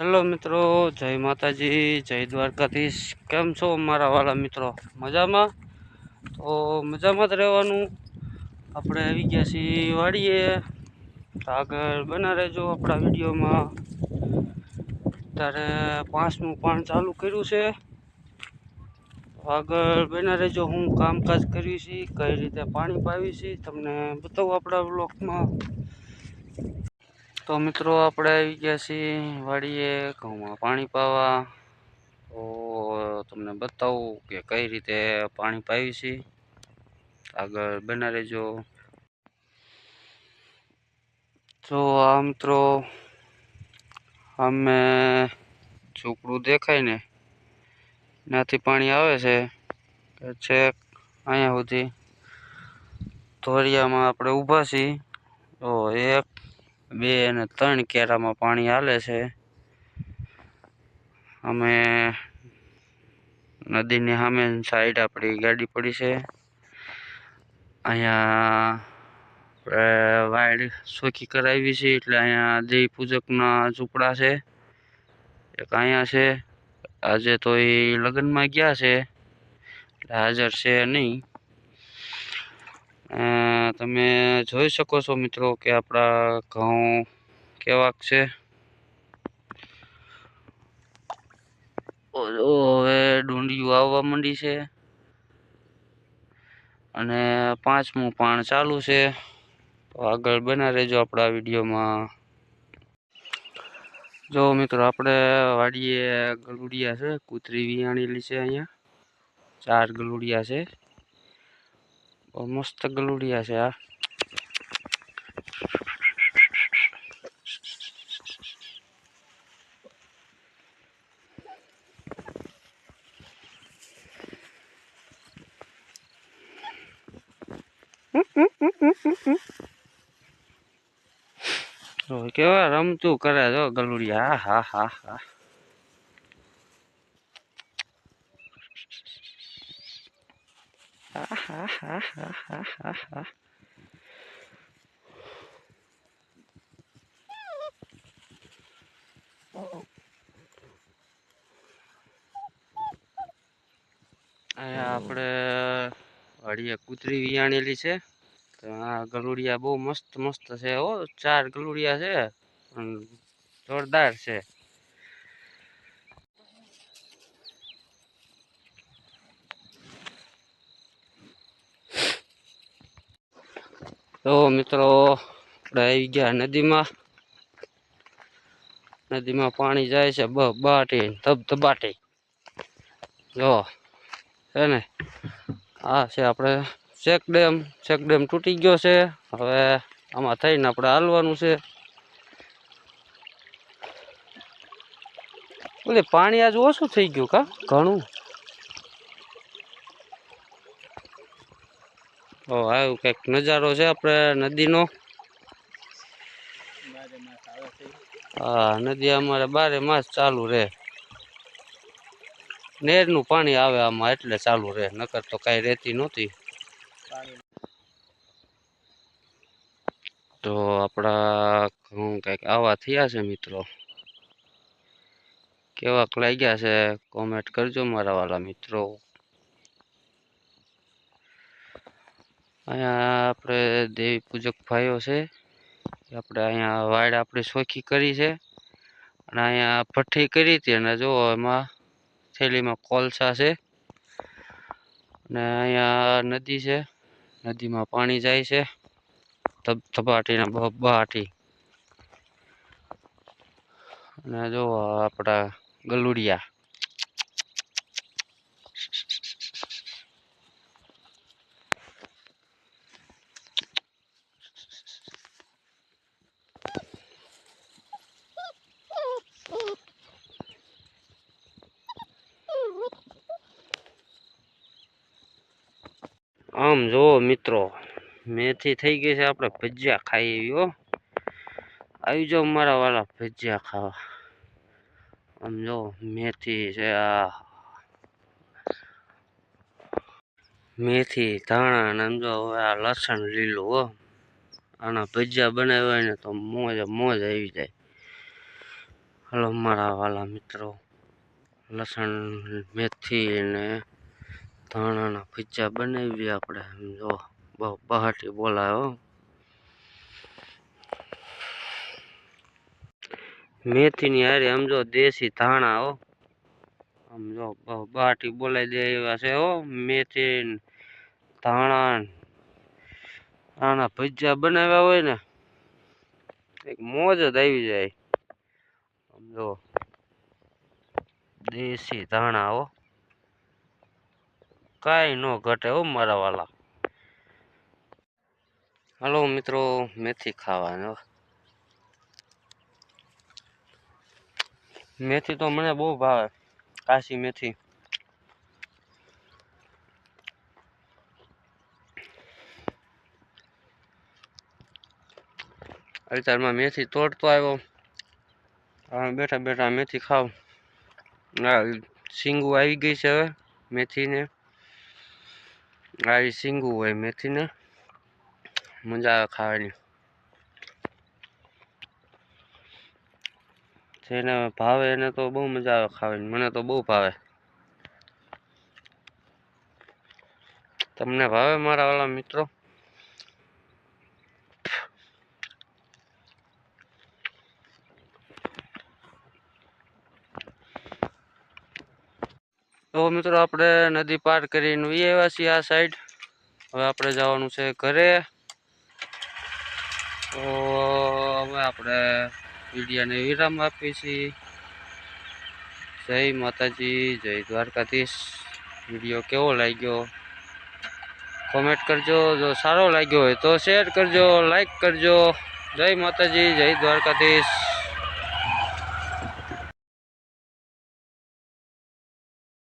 Hello મિત્રો, જય માતાજી, જય દ્વારકાધીશ. કેમ છો મારા વાલા મિત્રો? મજામાં? તો મજામાં જ રહેવાનું. આપણે આવી ગયા છીએ વાડીએ. આગળ બના રહેજો આપણા વિડીયોમાં. અત્યારે પાંચનું પાણ ચાલુ કર્યું છે. આગળ બના રહેજો હું કામકાજ કર્યું છે કઈ રીતે પાણી પાવી છીએ તમને બતાવું આપણા બ્લોકમાં તો મિત્રો આપણે આવી ગયા છીએ વાડીએ ઘઉંમાં પાણી પાવા. તો તમને બતાવું કે કઈ રીતે પાણી પાવી છે. આગળ બના રહેજો. તો આ મિત્રો અમે ઝૂંપડું દેખાય ને, ત્યાંથી પાણી આવે છે. કે છેક અહીંયા સુધી ધોરિયામાં આપણે ઊભા છીએ. તો એક બે અને ત્રણ કેરામાં પાણી હાલે છે. અમે નદીની સામે સાઈડ આપણી ગાડી પડી છે. અહીંયા વાડ સોખી કરાવી છે એટલે અહીંયા દેવી પૂજકના ઝૂંપડા છે. એક અહીંયા છે. આજે તો એ લગ્નમાં ગયા છે. એટલે હાજર છે નહીં. તમે જોઈ શકો છો મિત્રો કે આપણા ઘઉં કેવાક છે. હવે ડુંડિયું આવવા માંડી છે. અને પાંચમું પાણ ચાલુ છે. આગળ બના રહેજો આપણા વિડીયોમાં. જો મિત્રો, આપણે વાડીએ ગલુડિયા છે, કૂતરી વિયાણેલી છે અહીંયા. ચાર ગલુડિયા છે. બહુ મસ્ત ગલુડિયા છે આ તો કેવા રમતું કરે જો ગલુડિયા હા હા હા હા હા હા હા અહીંયા આપણે વાડીએ કૂતરી વિયાણેલી છે. તો આ ગલુડિયા બહુ મસ્ત મસ્ત છે હો. ચાર ગલુડિયા છે જોરદાર છે. તો મિત્રો, આપણે આવી ગયા નદીમાં. નદીમાં પાણી જાય છે બબાટી ધબધબાટી ધબ, ધબાટી. જો, છે ને? આ છે આપણે ચેક ડેમ. ચેક ડેમ તૂટી ગયો છે. હવે આમાં થઈને આપણે હાલવાનું છે. ઓલે પાણી આજ ઓછું થઈ ગયું કા? ઘણું. ઓ આવ્યું કંઈક નજારો છે આપણે નદીનો? હા, નદી અમારે બારે માસ ચાલુ રહે. નેરનું પાણી આવે આમાં એટલે ચાલુ રહે, નકર તો કાંઈ રહેતી નહોતી. તો આપણા ઘઉં કંઈક આવા થયા છે મિત્રો. કેવાક લાગ્યા છે, કોમેન્ટ કરજો મારા વાલા મિત્રો. અહીંયા આપણે દેવી પૂજક ભાઈઓ છે. આપણે અહીંયા વાડ આપણી સોખી કરી છે. અને અહીંયા ભઠ્ઠી કરી હતી અને જો એમાં થેલીમાં કોલસા છે. અને અહીંયા નદી છે. નદીમાં પાણી જાય છે. ધબ ધબાટીના બહાટી. અને જો આપણા ગલુડિયા. આમ જો મિત્રો, મેથી થઈ ગઈ છે આપણે ભજીયા ખાઈ એવી હો. આવી જાઓ મારા વાલા ભજીયા ખાવા. આમ જો મેથી છે, આ. મેથી, ધાણા અને આમ જો હવે આ લસણ લીલું, હો. આના ભજીયા બનાવ્યા ને તો મોજ મોજ આવી જાય. હલો મારા વાલા મિત્રો, લસણ, મેથી ને ધાણાના પીચા બનાવીએ આપણે. જો, બહુ બહાટી બોલાયો. મેથીની હારે આમ જો દેશી ધાણા હો. આમ જો, બહુ બહાટી બોલાવી દે એવા છે હો. મેથી ધાણા આના ભજીયા બનાવ્યા હોય ને, એક મોજ જ આવી જાય. આમ જો, દેશી ધાણા હો. કાંઈ ન ઘટે હો મારા વાલા. હાલો મિત્રો, મેથી ખાવાનો મેથી તો મને બહુ ભાવે, કાશી મેથી. અત્યારમાં મેથી તોડતો આવ્યો. બેઠા બેઠા મેથી ખાવ. શીંગું આવી ગઈ છે હવે, મેથીને. આ ઈ શીંગું હોય મેથીને મજા આવે ખાવાની જેને ભાવે એને તો બહુ મજા આવે ખાવાની મને તો બહુ ભાવે તમને ભાવે મારા વાલા મિત્રો તો મિત્રો આપણે નદી પાર કરીને એવા છીએ આ સાઈડ હવે આપણે જવાનું છે ઘરે. તો હવે આપણે વિડીયાને વિરામ આપીએ છીએ. જય માતાજી, જય દ્વારકાધીશ. વીડિયો કેવો લાગ્યો? કોમેન્ટ કરજો. જો સારો લાગ્યો હોય તો શેર કરજો લાઈક કરજો. જય માતાજી, જય દ્વારકાધીશ.